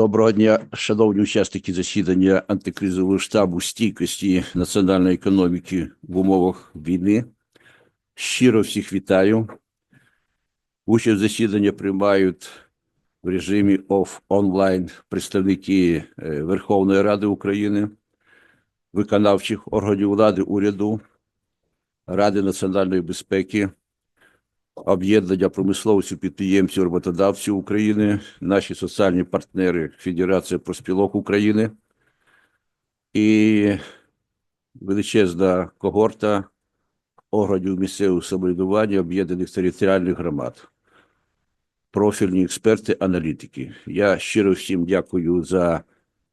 Доброго дня, шановні учасники засідання антикризового штабу стійкості національної економіки в умовах війни. Щиро всіх вітаю. Участь в засіданні приймають в режимі оф онлайн представники е, Верховної Ради України, виконавчих органів влади уряду, Ради національної безпеки, об'єднання промисловців, підприємців, роботодавців України, наші соціальні партнери Федерація профспілок України і величезна когорта органів місцевого самоврядування об'єднаних територіальних громад, профільні експерти, аналітики. Я щиро всім дякую за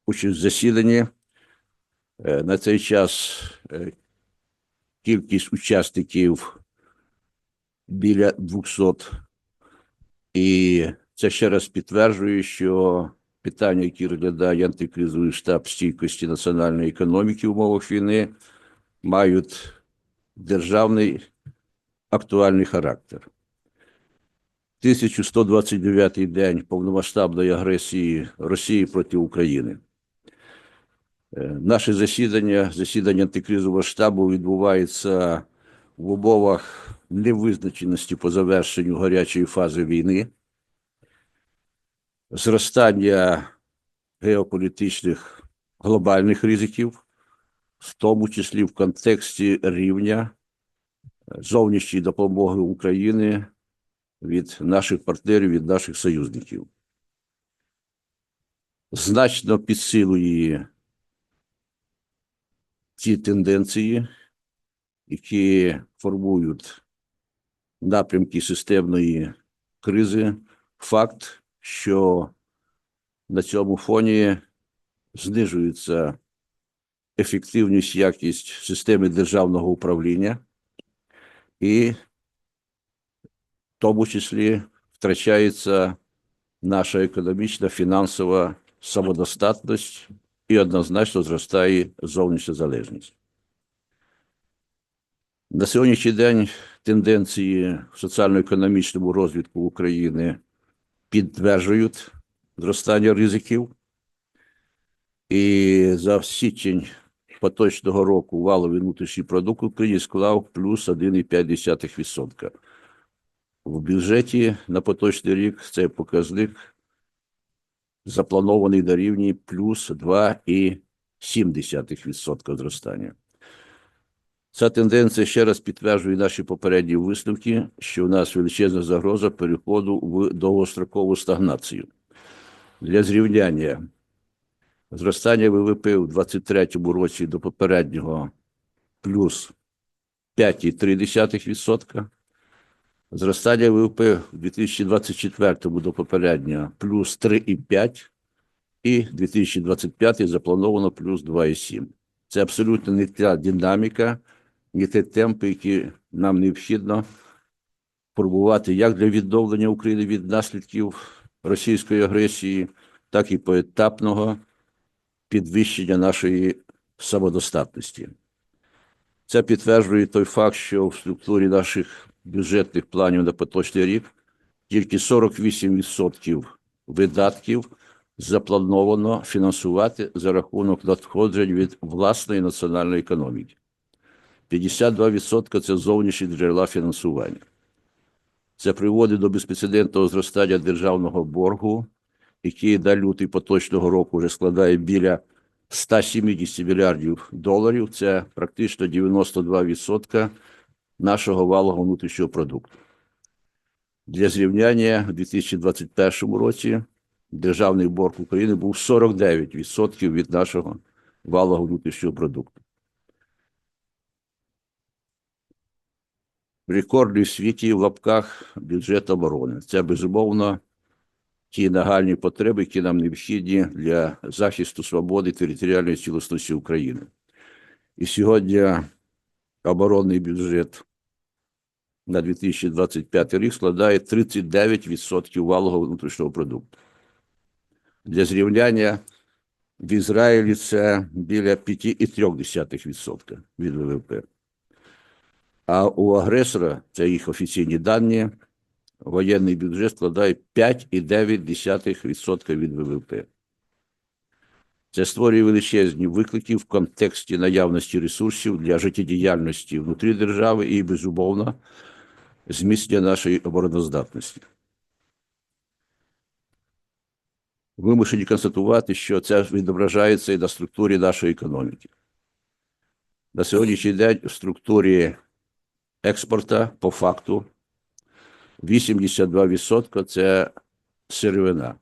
участь в засіданні. Е, На цей час е, кількість учасників біля 200. І це ще раз підтверджує, що питання, які розглядає антикризовий штаб стійкості національної економіки в умовах війни, мають державний актуальний характер. 1129-й день повномасштабної агресії Росії проти України. Е, Наше засідання, засідання антикризового штабу відбувається в умовах невизначеності по завершенню гарячої фази війни, зростання геополітичних глобальних ризиків, в тому числі в контексті рівня зовнішньої допомоги України від наших партнерів, від наших союзників. Значно підсилує ці тенденції, які формують напрямки системної кризи, факт, що на цьому фоні знижується ефективність, якість системи державного управління, і в тому числі втрачається наша економічна фінансова самодостатність і однозначно зростає зовнішня залежність. На сьогоднішній день тенденції в соціально-економічному розвитку України підтверджують зростання ризиків. І за січень поточного року валовий внутрішній продукт України склав плюс 1,5%. В бюджеті на поточний рік цей показник запланований на рівні плюс 2,7% зростання. Ця тенденція ще раз підтверджує наші попередні висновки, що у нас величезна загроза переходу в довгострокову стагнацію. Для зрівняння зростання ВВП у 2023 році до попереднього плюс 5,3%, зростання ВВП у 2024 до попереднього плюс 3,5%, і 2025 заплановано плюс 2,7%. Це абсолютно не та динаміка, не ті темпи, які нам необхідно формувати як для відновлення України від наслідків російської агресії, так і поетапного підвищення нашої самодостатності. Це підтверджує той факт, що в структурі наших бюджетних планів на поточний рік тільки 48% видатків заплановано фінансувати за рахунок надходжень від власної національної економіки. 52% – це зовнішні джерела фінансування. Це приводить до безпрецедентного зростання державного боргу, який на лютий поточного року вже складає біля 170 мільярдів доларів. Це практично 92% нашого валового внутрішнього продукту. Для зрівняння у 2021 році державний борг України був 49% від нашого валового внутрішнього продукту. В світі в лапках бюджет оборони. Це безумовно ті нагальні потреби, які нам необхідні для захисту свободи територіальної цілісності України. І сьогодні оборонний бюджет на 2025 рік складає 39% валового внутрішнього продукту. Для зрівняння в Ізраїлі це біля 5,3% від ВВП. А у агресора, це їх офіційні дані, воєнний бюджет складає 5,9% від ВВП. Це створює величезні виклики в контексті наявності ресурсів для життєдіяльності внутрі держави і, безумовно, зміцнення нашої обороноздатності. Вимушені констатувати, що це відображається і на структурі нашої економіки. На сьогоднішній день в структурі експорта по факту 82% це сировина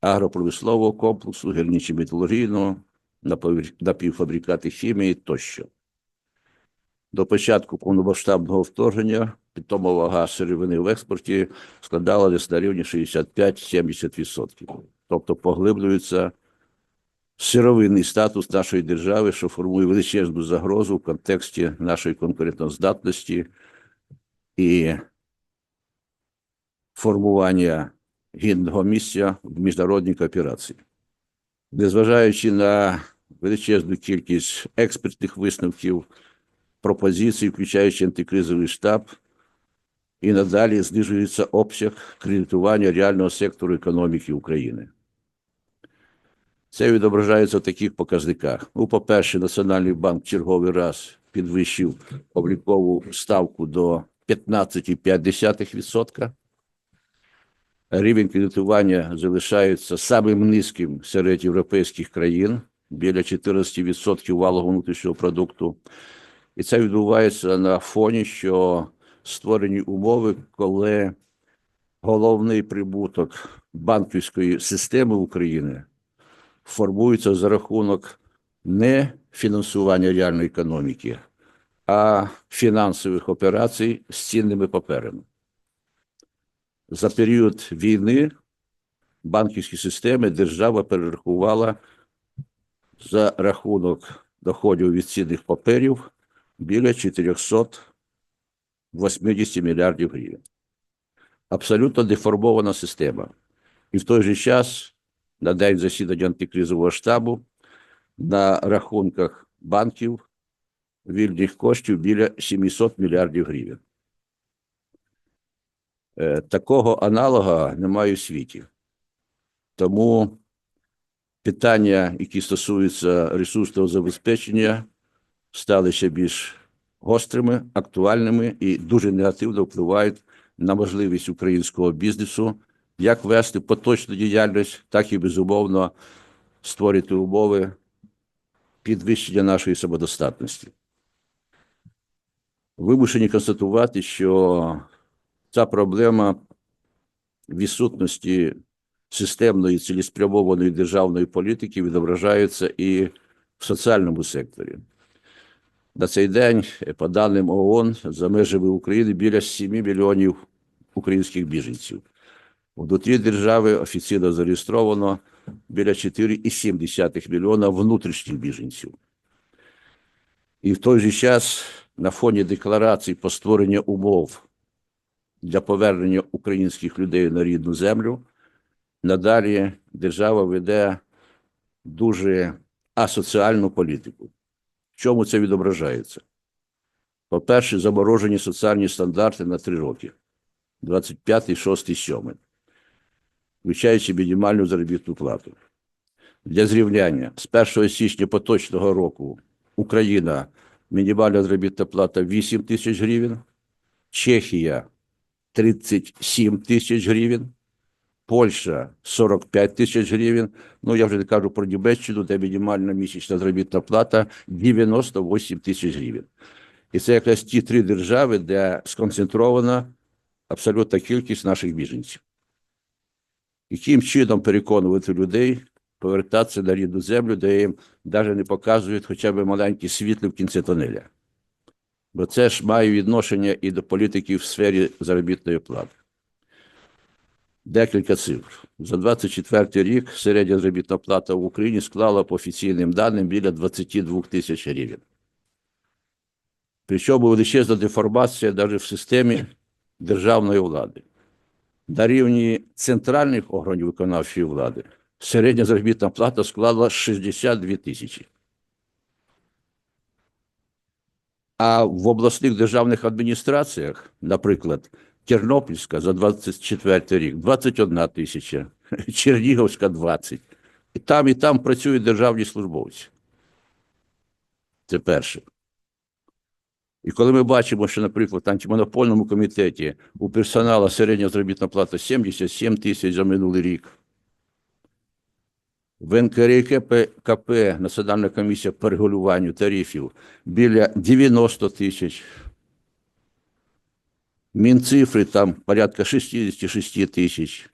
агропромислового комплексу, гірничо-металургійного, напівфабрикати хімії тощо. До початку повномасштабного вторгнення питома вага сировини в експорті складала десь на рівні 65-70%. Тобто поглиблюється сировинний статус нашої держави, що формує величезну загрозу в контексті нашої конкурентоздатності і формування гідного місця в міжнародній кооперації. Незважаючи на величезну кількість експертних висновків, пропозицій, включаючи антикризовий штаб, і надалі знижується обсяг кредитування реального сектору економіки України. Це відображається в таких показниках. Ну, по-перше, Національний банк черговий раз підвищив облікову ставку до 15,5%. Рівень кредитування залишається самим низьким серед європейських країн, біля 14% валового внутрішнього продукту. І це відбувається на фоні, що створені умови, коли головний прибуток банківської системи України формується за рахунок не фінансування реальної економіки, а фінансових операцій з цінними паперами. За період війни банківські системи держава перерахувала за рахунок доходів від цінних паперів біля 480 мільярдів гривень. Абсолютно деформована система. І в той же час, на день засідання антикризового штабу, на рахунках банків вільних коштів біля 700 мільярдів гривень. Е, Такого аналога немає у світі. Тому питання, які стосуються ресурсного забезпечення, стали ще більш гострими, актуальними і дуже негативно впливають на можливість українського бізнесу як вести поточну діяльність, так і безумовно створити умови підвищення нашої самодостатності. Вимушені констатувати, що ця проблема відсутності системної цілеспрямованої державної політики відображається і в соціальному секторі. На цей день, по даним ООН, за межами України біля 7 мільйонів українських біженців. Внутрі держави офіційно зареєстровано біля 4,7 мільйона внутрішніх біженців. І в той же час на фоні декларацій по створенню умов для повернення українських людей на рідну землю, надалі держава веде дуже асоціальну політику. В чому це відображається? По-перше, заморожені соціальні стандарти на три роки: 25, 6, 7, включаючи мінімальну заробітну плату. Для зрівняння з 1 січня поточного року Україна мінімальна заробітна плата 8 тисяч гривень, Чехія 37 тисяч гривень, Польща 45 тисяч гривень. Ну, я вже не кажу про Німеччину, де мінімальна місячна заробітна плата 98 тисяч гривень. І це якраз ті три держави, де сконцентрована абсолютна кількість наших біженців. Яким чином переконувати людей повертатися на рідну землю, де їм навіть не показують хоча б маленькі світлі в кінці тонеля? Бо це ж має відношення і до політики в сфері заробітної плати. Декілька цифр. За 24 рік середня заробітна плата в Україні склала по офіційним даним біля 22 тисяч гривень. Причому величезна деформація навіть в системі державної влади. На рівні центральних органів виконавчої влади середня заробітна плата склала 62 тисячі. А в обласних державних адміністраціях, наприклад, Тернопільська за 24 рік 21 тисяча, Чернігівська 20, І там, і там працюють державні службовці. Це перше. І коли ми бачимо, що, наприклад, в антимонопольному комітеті у персоналу середня заробітна плата 77 тисяч за минулий рік, в НКРКП КП, Національна комісія по регулюванню тарифів, біля 90 тисяч. Мінцифри там порядка 66 тисяч.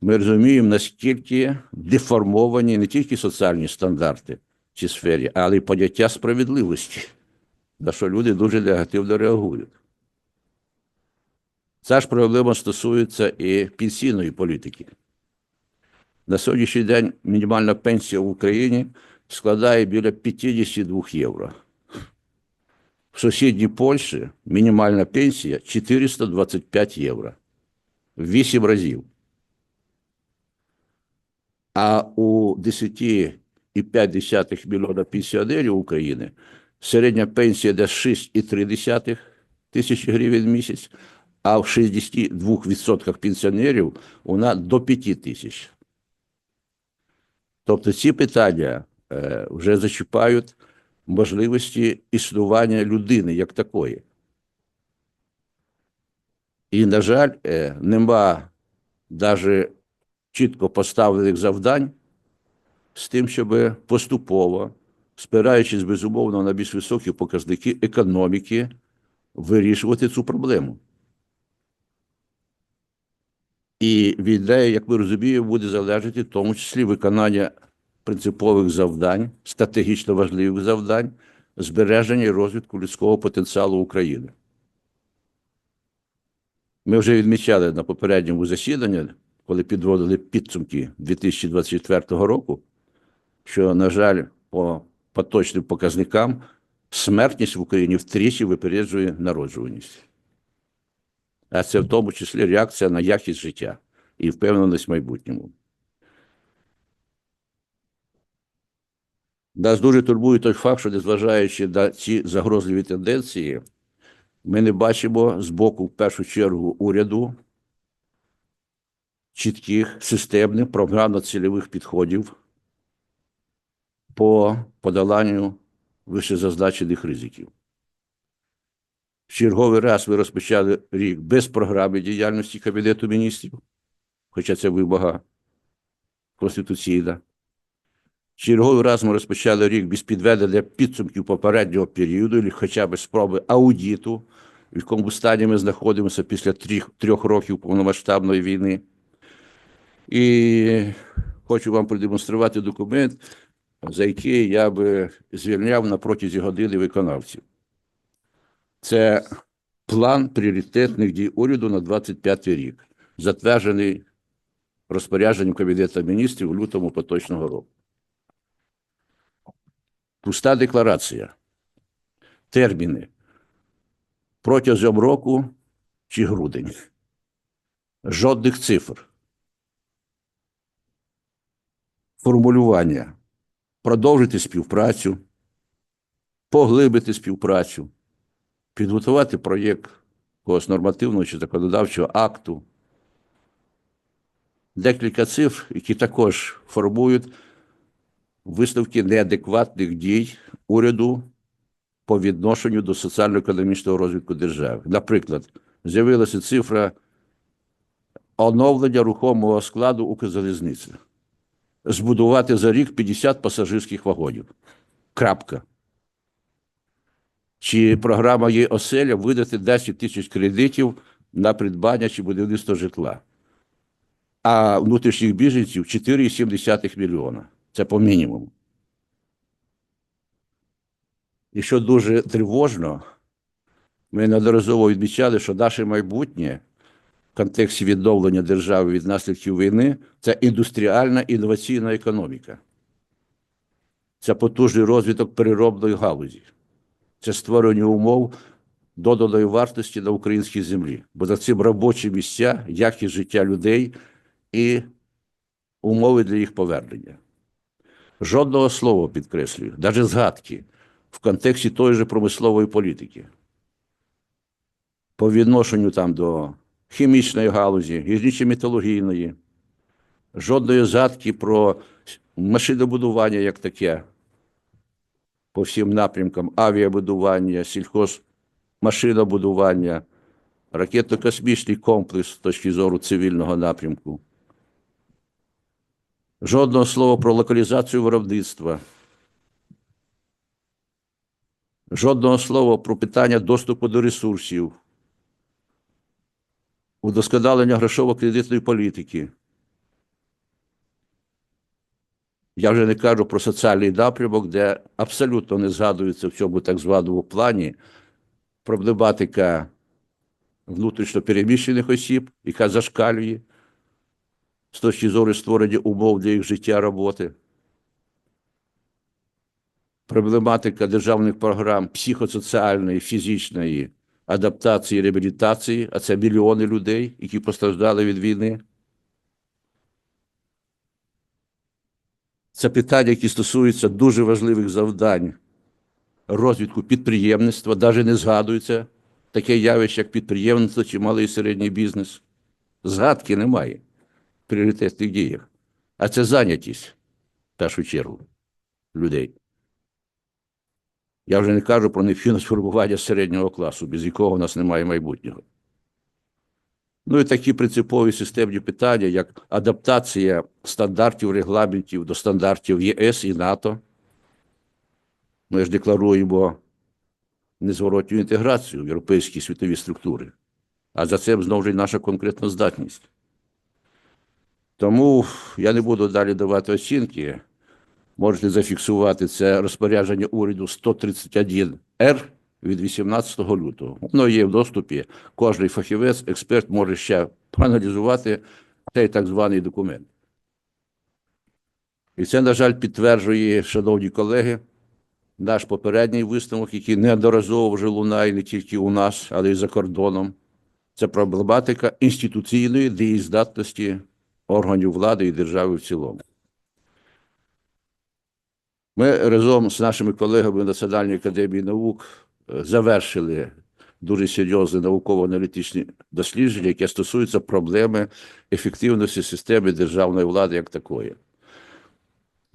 Ми розуміємо, наскільки деформовані не тільки соціальні стандарти в цій сфері, але й поняття справедливості, на що люди дуже негативно реагують. Ця ж проблема стосується і пенсійної політики. На сьогоднішній день мінімальна пенсія в Україні складає біля 52 євро. В сусідній Польщі мінімальна пенсія 425 євро. В 8 разів. А у 10,5 мільйона пенсіонерів України середня пенсія десь 6,3 тисячі гривень в місяць, а в 62% пенсіонерів вона до 5 тисяч. Тобто ці питання е, вже зачіпають можливості існування людини як такої. І, на жаль, е, нема навіть чітко поставлених завдань з тим, щоб поступово, спираючись безумовно на більш високі показники економіки, вирішувати цю проблему. І від неї, як ми розуміємо, буде залежати в тому числі виконання принципових завдань, стратегічно важливих завдань, збереження і розвитку людського потенціалу України. Ми вже відмічали на попередньому засіданні, коли підводили підсумки 2024 року, що, на жаль, по поточним показникам смертність в Україні втричі випереджує народжуваність. А це в тому числі реакція на якість життя і впевненість в майбутньому. Нас дуже турбує той факт, що незважаючи на ці загрозливі тенденції, ми не бачимо з боку, в першу чергу, уряду чітких системних програмно-цільових підходів по подоланню вищезазначених ризиків. В черговий раз ви розпочали рік без програми діяльності Кабінету міністрів, хоча це вимога конституційна. В черговий раз ми розпочали рік без підведення підсумків попереднього періоду, хоча б спроби аудіту, в якому стані ми знаходимося після трьох, трьох років повномасштабної війни. І хочу вам продемонструвати документ, за який я би звільняв на протязі години виконавців. Це план пріоритетних дій уряду на 25 рік, затверджений розпорядженням Кабінету міністрів у лютому поточного року. Пуста декларація. Терміни. Протягом року чи грудень. Жодних цифр. Формулювання. Продовжити співпрацю, поглибити співпрацю, підготувати проєкт якогось нормативного чи законодавчого акту. Декілька цифр, які також формують висновки неадекватних дій уряду по відношенню до соціально-економічного розвитку держави. Наприклад, з'явилася цифра оновлення рухомого складу Укрзалізниці. Збудувати за рік 50 пасажирських вагонів. Крапка. Чи програма є оселя видати 10 тисяч кредитів на придбання чи будівництво житла, а внутрішніх біженців 4,7 мільйона. Це по мінімуму. І що дуже тривожно, ми неодноразово відмічали, що наше майбутнє контексті відновлення держави від наслідків війни це індустріальна інноваційна економіка. Це потужний розвиток переробної галузі. Це створення умов доданої вартості на українській землі. Бо за цим робочі місця, якість життя людей і умови для їх повернення. Жодного слова підкреслюю, навіть згадки в контексті тої же промислової політики. По відношенню там до хімічної галузі, гірничо-металургійної, жодної згадки про машинобудування як таке по всім напрямкам авіабудування, сільхозмашинобудування, ракетно-космічний комплекс з точки зору цивільного напрямку. Жодного слова про локалізацію виробництва. Жодного слова про питання доступу до ресурсів, удосконалення грошово-кредитної політики. Я вже не кажу про соціальний напрямок, де абсолютно не згадується в цьому так званому плані проблематика внутрішньо переміщених осіб, яка зашкалює з точки зору створення умов для їх життя роботи. Проблематика державних програм психосоціальної, фізичної адаптації, реабілітації, а це мільйони людей, які постраждали від війни. Це питання, які стосуються дуже важливих завдань розвитку підприємництва, навіть не згадується таке явище, як підприємництво чи малий і середній бізнес. Згадки немає в пріоритетних діях. А це зайнятість в першу чергу людей. Я вже не кажу про необхідність формування середнього класу, без якого в нас немає майбутнього. Ну і такі принципові системні питання, як адаптація стандартів, регламентів до стандартів ЄС і НАТО. Ми ж декларуємо незворотню інтеграцію в європейські світові структури, а за це знову ж і наша конкретна здатність. Тому я не буду далі давати оцінки. Можете зафіксувати це розпорядження уряду 131Р від 18 лютого. Воно є в доступі. Кожний фахівець, експерт може ще проаналізувати цей так званий документ. І це, на жаль, підтверджує, шановні колеги, наш попередній висновок, який неодноразово вже лунає не тільки у нас, але й за кордоном. Це проблематика інституційної дієздатності органів влади і держави в цілому. Ми разом з нашими колегами Національної академії наук е, завершили дуже серйозне науково-аналітичне дослідження, яке стосується проблеми ефективності системи державної влади як такої.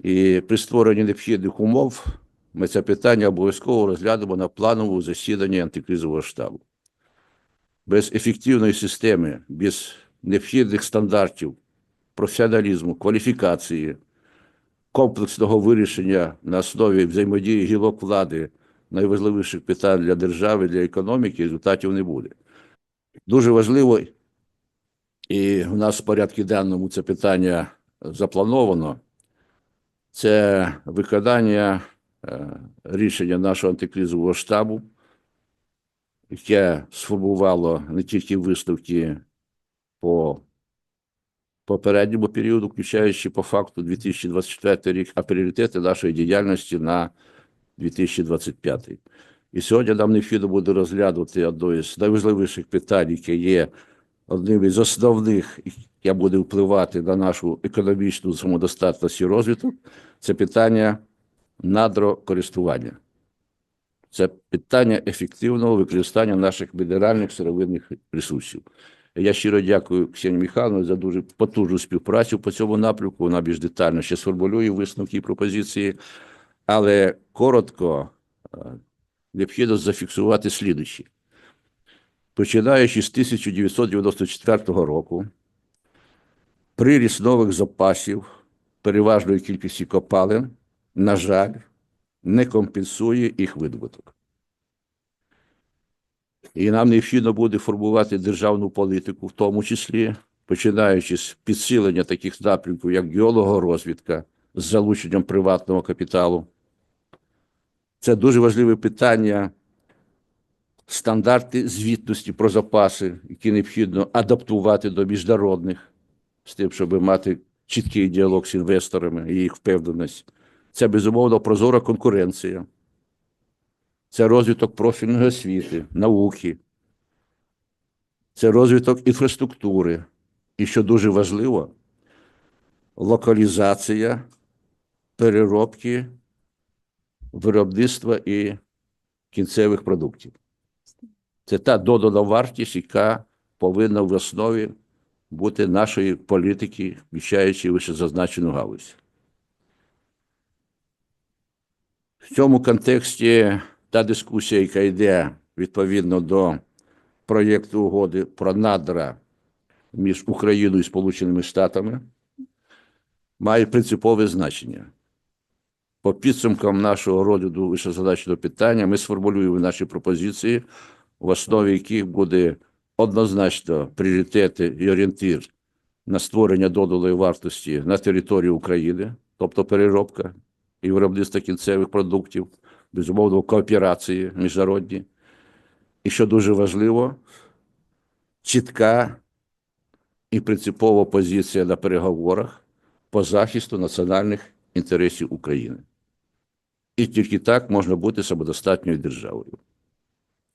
І при створенні необхідних умов ми це питання обов'язково розглянемо на плановому засіданні антикризового штабу. Без ефективної системи, без необхідних стандартів, професіоналізму, кваліфікації, комплексного вирішення на основі взаємодії гілок влади найважливіших питань для держави, для економіки, результатів не буде. Дуже важливо, і у нас в порядку денному це питання заплановано, це виконання е, рішення нашого антикризового штабу, яке сформувало не тільки висновки по попередньому періоду, включаючи по факту 2024 рік, а пріоритети нашої діяльності на 2025. І сьогодні нам необхідно буде розглянути одне з найважливіших питань, яке є одним із основних, яке буде впливати на нашу економічну самодостатність і розвиток, це питання надрокористування. Це питання ефективного використання наших мінеральних сировинних ресурсів. Я щиро дякую Ксенії Михайловні за дуже потужну співпрацю по цьому напрямку. Вона більш детально ще сформулює висновки і пропозиції, але коротко е, необхідно зафіксувати слідучі. Починаючи з 1994 року, приріст нових запасів переважної кількості копалин, на жаль, не компенсує їх видобуток. І нам необхідно буде формувати державну політику, в тому числі починаючи з підсилення таких напрямків, як геологорозвідка з залученням приватного капіталу. Це дуже важливе питання стандарти звітності про запаси, які необхідно адаптувати до міжнародних, з тим, щоб мати чіткий діалог з інвесторами і їх впевненість. Це безумовно прозора конкуренція це розвиток профільної освіти, науки, це розвиток інфраструктури. І що дуже важливо, локалізація переробки виробництва і кінцевих продуктів. Це та додана вартість, яка повинна в основі бути нашої політики, віщаючи вищезазначену галузь. В цьому контексті та дискусія, яка йде відповідно до проєкту угоди про надра між Україною і Сполученими Штатами, має принципове значення. По підсумкам нашого розгляду вищезазначеного питання ми сформулюємо наші пропозиції, в основі яких буде однозначно пріоритети і орієнтир на створення додалої вартості на території України, тобто переробка і виробництво кінцевих продуктів, безумовно, кооперації міжнародні. І що дуже важливо, чітка і принципова позиція на переговорах по захисту національних інтересів України. І тільки так можна бути самодостатньою державою.